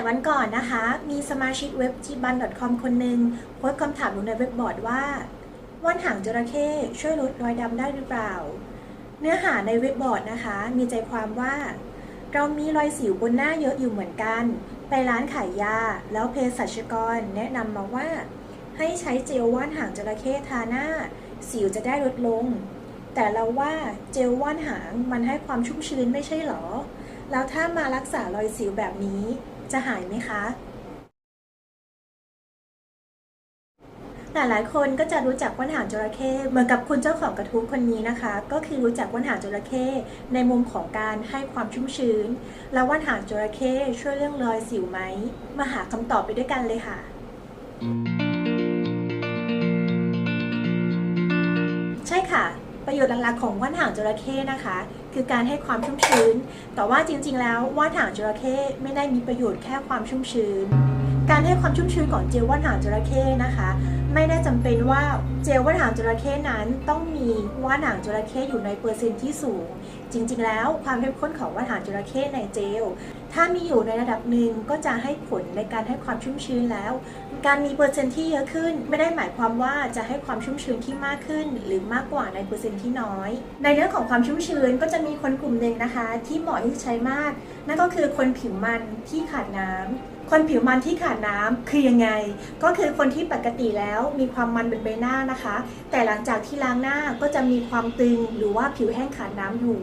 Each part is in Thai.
ายวันก่อนนะคะ มีสมาชิกเว็บ g b a n c o m คนหนึ่งโพสต์คำถามลงในเว็บบอร์ดว่าว่านหางจระเข้ช่วยลดรอยดำได้หรือเปล่า เนื้อหาในเว็บบอร์ดนะคะ มีใจความว่า เรามีรอยสิวบนหน้าเยอะอยู่เหมือนกัน ไปร้านขายยา แล้วเภสัชกรแนะนำมาว่า ให้ใช้เจลว่านหางจระเข้ทาหน้า สิวจะได้ลดลง แต่เราว่าเจลว่านหางมันให้ความชุ่มชื้นไม่ใช่หรอ แล้วถ้ามารักษารอยสิวแบบนี้ จะหายไหมคะ หลายๆ คนก็จะรู้จักว่านหางจระเข้เหมือนกับคุณเจ้าของกระทู้คนนี้นะคะ ก็คือรู้จักว่านหางจระเข้ในมุมของการให้ความชุ่มชื้น แล้วว่านหางจระเข้ช่วยเรื่องรอยสิวไหม มาหาคำตอบไปด้วยกันเลยค่ะ ใช่ค่ะ ประโยชน์หลักๆของว่านหางจระเข้นะคะ คือการให้ความชุ่มชื้น แต่ว่าจริง ๆ แล้วว่านหางจระเข้ไม่ได้มีประโยชน์แค่ความชุ่มชื้น การให้ความชุ่มชื้นของเจลว่านหางจระเข้นะคะ ไม่ได้จำเป็นว่าเจลว่านหางจระเข้นั้น ต้องมีว่านหางจระเข้อยู่ในเปอร์เซ็นต์ที่สูง จริง ๆ แล้วความเข้มข้นของว่านหางจระเข้ในเจล ถ้ามีอยู่ในระดับหนึ่งก็จะให้ผลในการให้ความชุ่มชื้นแล้ว การมีเปอร์เซ็นต์ที่เยอะขึ้น ไม่ได้หมายความว่าจะให้ความชุ่มชื้นที่มากขึ้น หรือมากกว่าในเปอร์เซ็นต์ที่น้อย ในเรื่องของความชุ่มชื้นก็จะมีคนกลุ่มหนึ่งนะคะ ที่เหมาะที่จะใช้มาก นั่นก็คือคนผิวมันที่ขาดน้ำคนผิวมันที่ขาดน้ำคือยังไง ก็คือคนที่ปกติแล้วมีความมันบนใบหน้านะคะ แต่หลังจากที่ล้างหน้าก็จะมีความตึงหรือว่าผิวแห้งขาดน้ำอยู่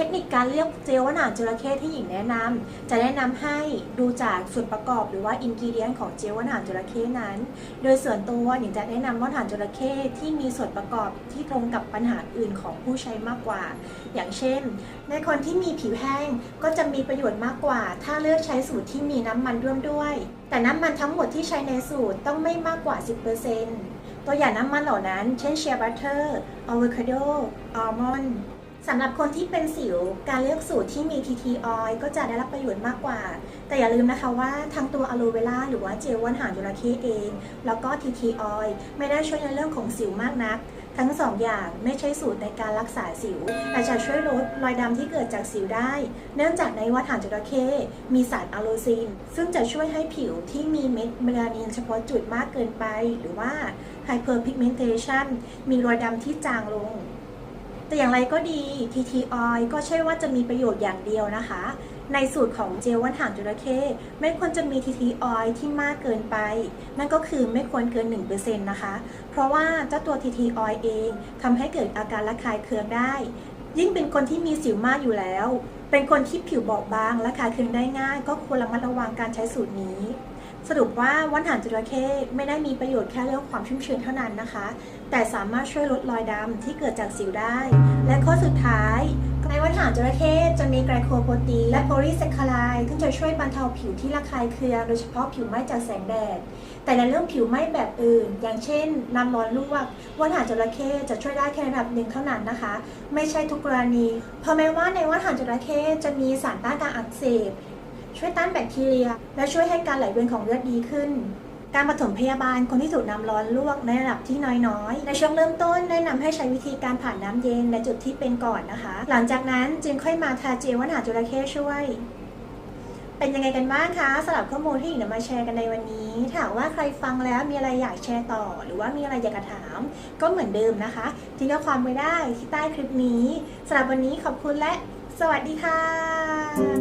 เทคนิคการเลือกเจลว่านหางจระเข้ที่หญิงแนะนำจะแนะนำให้ดูจากส่วนประกอบหรือว่าอินกิเดียนของเจลว่านหางจระเข้นั้น โดยส่วนตัวหญิงจะแนะนำว่านหางจระเข้ที่มีส่วนประกอบที่ตรงกับปัญหาอื่นของผู้ใช้มากกว่า อย่างเช่น ในคนที่มีผิวแห้งก็จะมีประโยชน์มากกว่า ถ้าเลือกใช้สูตรที่มีน้ำมันร่วมด้วย แต่น้ำมันทั้งหมดที่ใช้ในสูตรต้องไม่มากกว่า 10%ตัวอย่างน้ำมันเหล่านั้น เช่นเชียร์บัตเตอร์อะโวคาโดอัลมอนด์ สำหรับคนที่เป็นสิวการเลือกสูตรที่มี TT oil ก็จะได้รับประโยชน์มากกว่า แต่อย่าลืมนะคะว่าทั้งตัวอะโลเวล่าหรือว่าเจลว่านหางจระเข้เอง แล้วก็ TT oil ไม่ได้ช่วยในเรื่องของสิวมากนัก ทั้งสองอย่างไม่ใช่สูตรในการรักษาสิวแต่จะช่วยลดรอยดำที่เกิดจากสิวได้ เนื่องจากในว่านหางจระเข้มีสารอะโลซิน ซึ่งจะช่วยให้ผิวที่มีเม็ดเมลานินเฉพาะจุดมากเกินไป หรือว่า hyperpigmentation มีรอยดำที่จางลง แต่อย่างไรก็ดี TT oil ก็ใช่ว่าจะมีประโยชน์อย่างเดียวนะคะ ในสูตรของเจลว่านหางจระเข้ไม่ควรจะมี TT oil ที่มากเกินไป นั่นก็คือไม่ควรเกิน 1%นะคะ เพราะว่าเจ้าตัว TT oil เองทำให้เกิดอาการระคายเคืองได้ ยิ่งเป็นคนที่มีสิวมากอยู่แล้ว เป็นคนที่ผิวบอบบางและคายเคืองได้ง่าย ก็ควรระมัดระวังการใช้สูตรนี้ สรุปว่าว่านหางจระเข้ไม่ได้มีประโยชน์แค่เรื่องความชุ่มชื้นเท่านั้นนะคะ แต่สามารถช่วยลดรอยดำที่เกิดจากสิวได้ และข้อสุดท้ายในว่านหางจระเข้จะมีไกลโคโปรตีนและโพลีแซคคาไลด์ซึ่งจะช่วยบรรเทาผิวที่ระคายเคืองโดยเฉพาะผิวไหม้จากแสงแดด แต่ในเรื่องผิวไหม้แบบอื่น อย่างเช่นน้ำร้อนลวกว่านหางจระเข้จะช่วยได้แค่ระดับหนึ่งเท่านั้นนะคะ ไม่ใช่ทุกกรณี เพราะแม้ว่าในว่านหางจระเข้จะมีสารต้านการอักเสบ ช่วยต้านแบคทีเรีย และช่วยให้การไหลเวียนของเลือดดีขึ้น การปฐมพยาบาลคนที่ถูกน้ำร้อนลวกในระดับที่น้อยๆ ในช่วงเริ่มต้นแนะนำให้ใช้วิธีการผ่านน้ำเย็นในจุดที่เป็นก่อนนะคะ หลังจากนั้นจึงค่อยมาทาเจลว่านหางจระเข้ช่วยเป็นยังไงกันบ้างคะสำหรับข้อมูลที่หญิงนำมาแชร์กันในวันนี้ถ้าหากว่าใครฟังแล้วมีอะไรอยากแชร์ต่อ หรือว่ามีอะไรอยากจะถาม ก็เหมือนเดิมนะคะทิ้งข้อความไว้ได้ที่ใต้คลิปนี้สำหรับวันนี้ขอบคุณและ สวัสดีค่ะ